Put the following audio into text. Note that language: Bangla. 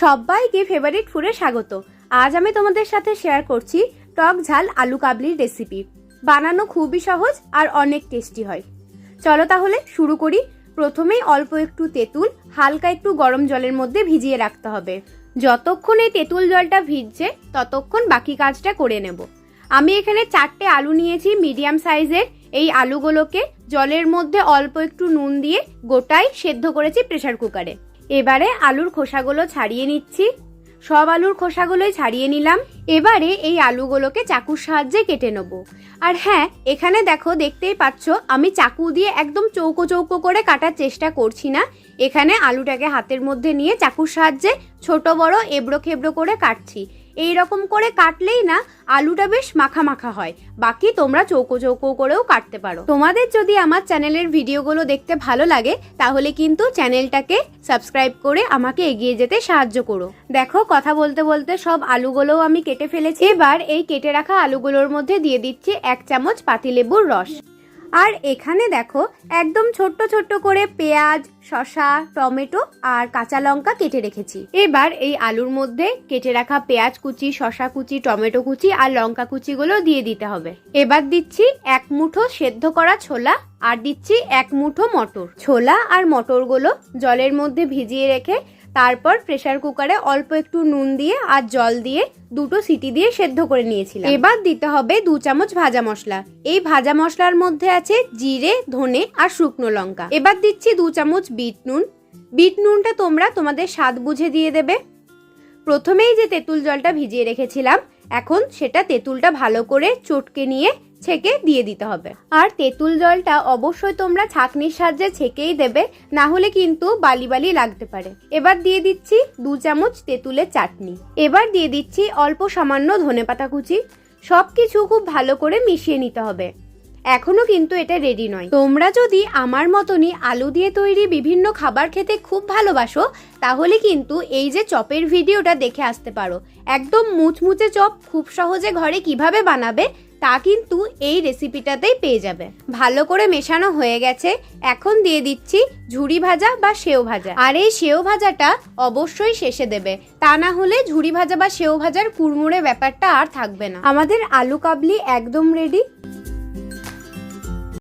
সবাইকে ফেভারিট ফুডে স্বাগত। আজ আমি তোমাদের সাথে শেয়ার করছি টক ঝাল আলু কাবলির রেসিপি বানানো খুবই সহজ আর অনেক টেস্টি হয়। চলো তাহলে শুরু করি। প্রথমেই অল্প একটু তেঁতুল, হালকা একটু গরম জলের মধ্যে ভিজিয়ে রাখতে হবে। যতক্ষণ এই তেঁতুল জলটা ভিজছে, ততক্ষণ বাকি কাজটা করে নেব। আমি এখানে চারটে আলু নিয়েছি মিডিয়াম সাইজের এই আলুগুলোকে জলের মধ্যে অল্প একটু নুন দিয়ে গোটাই সেদ্ধ করেছি প্রেসার কুকারে এবারে আলুর খোসাগুলো ছাড়িয়ে নিচ্ছি। সব আলুর খোসাগুলোই ছাড়িয়ে নিলাম। এবারে এই আলুগুলোকে চাকুর সাহায্যে কেটে নেব। আর হ্যাঁ এখানে দেখো, দেখতেই পাচ্ছ, আমি চাকু দিয়ে একদম চৌকো চৌকো করে কাটার চেষ্টা করছি না। এখানে আলুটাকে হাতের মধ্যে নিয়ে চাকুর সাহায্যে ছোট, বড়, এবড়ো, খেবড়ো করে কাটছি। এই রকম করে কাটলেই না, আলুটা বেশ মাখা মাখা হয়। বাকি তোমরা চৌকো চৌকো করেও কাটতে পারো। তোমাদের যদি আমার চ্যানেলের ভিডিওগুলো দেখতে ভালো লাগে, তাহলে কিন্তু চ্যানেলটাকে সাবস্ক্রাইব করে আমাকে এগিয়ে যেতে সাহায্য করো। দেখো, কথা বলতে বলতে সব আলুগুলোও আমি কেটে ফেলেছি। এবার এই কেটে রাখা আলুগুলোর মধ্যে দিয়ে দিচ্ছি এক চামচ পাতিলেবুর রস। আর এখানে দেখো, একদম ছোট্ট ছোট্ট করে পেঁয়াজ, শসা, টমেটো আর কাঁচা লঙ্কা কেটে রেখেছি। এবার এই আলুর মধ্যে কেটে রাখা পেঁয়াজ কুচি, শসা কুচি, টমেটো কুচি আর লঙ্কা কুচিগুলো দিয়ে দিতে হবে। এবার দিচ্ছি এক মুঠো সেদ্ধ করা ছোলা আর দিচ্ছি এক মুঠো মটর। ছোলা আর মটরগুলো জলের মধ্যে ভিজিয়ে রেখে তারপর প্রেশার কুকারে অল্প একটু নুন দিয়ে আর জল দিয়ে দুটো সিটি দিয়ে সেদ্ধ করে নিয়েছিলাম। এবার দিতে হবে দু চামচ ভাজা মশলা। এই ভাজা মশলার মধ্যে আছে জিরে, ধনে আর শুকনো লঙ্কা। এবার দিচ্ছি দু চামচ বিট নুন। বিট নুনটা তোমরা তোমাদের স্বাদ বুঝে দিয়ে দেবে। প্রথমেই যে তেঁতুল জলটা ভিজিয়ে রেখেছিলাম, এখন সেটা তেঁতুলটা ভালো করে চটকে নিয়ে ছেঁকে দিয়ে দিতে হবে। আর তেঁতুল জলটা অবশ্যই তোমরা ছাঁকনির সাহায্যে ছেঁকেই দেবে, না হলে কিন্তু বালি বালি লাগতে পারে। এবার দিয়ে দিচ্ছি দু চামচ তেঁতুলের চাটনি। এবার দিয়ে দিচ্ছি অল্প সামান্য ধনেপাতা কুচি। সব কিছু খুব ভালো করে মিশিয়ে নিতে হবে। এখনও কিন্তু এটা রেডি নয়। তোমরা যদি আমার মতনই আলু দিয়ে তৈরি বিভিন্ন খাবার খেতে খুব ভালোবাসো, তাহলে কিন্তু এই যে চপের ভিডিওটা দেখে আসতে পারো। একদম মুচমুচে চপ খুব সহজে ঘরে কীভাবে বানাবে তা কিন্তু এই রেসিপিটাতেই পেয়ে যাবে। ভালো করে মেশানো হয়ে গেছে, এখন দিয়ে দিচ্ছি ঝুড়ি ভাজা বা সেও ভাজা। আর এই সেও ভাজাটা অবশ্যই শেষে দেবে, তা না হলে ঝুড়ি ভাজা বা সেও ভাজার কুড়মুড়ে ব্যাপারটা আর থাকবে না। আমাদের আলু কাবলি একদম রেডি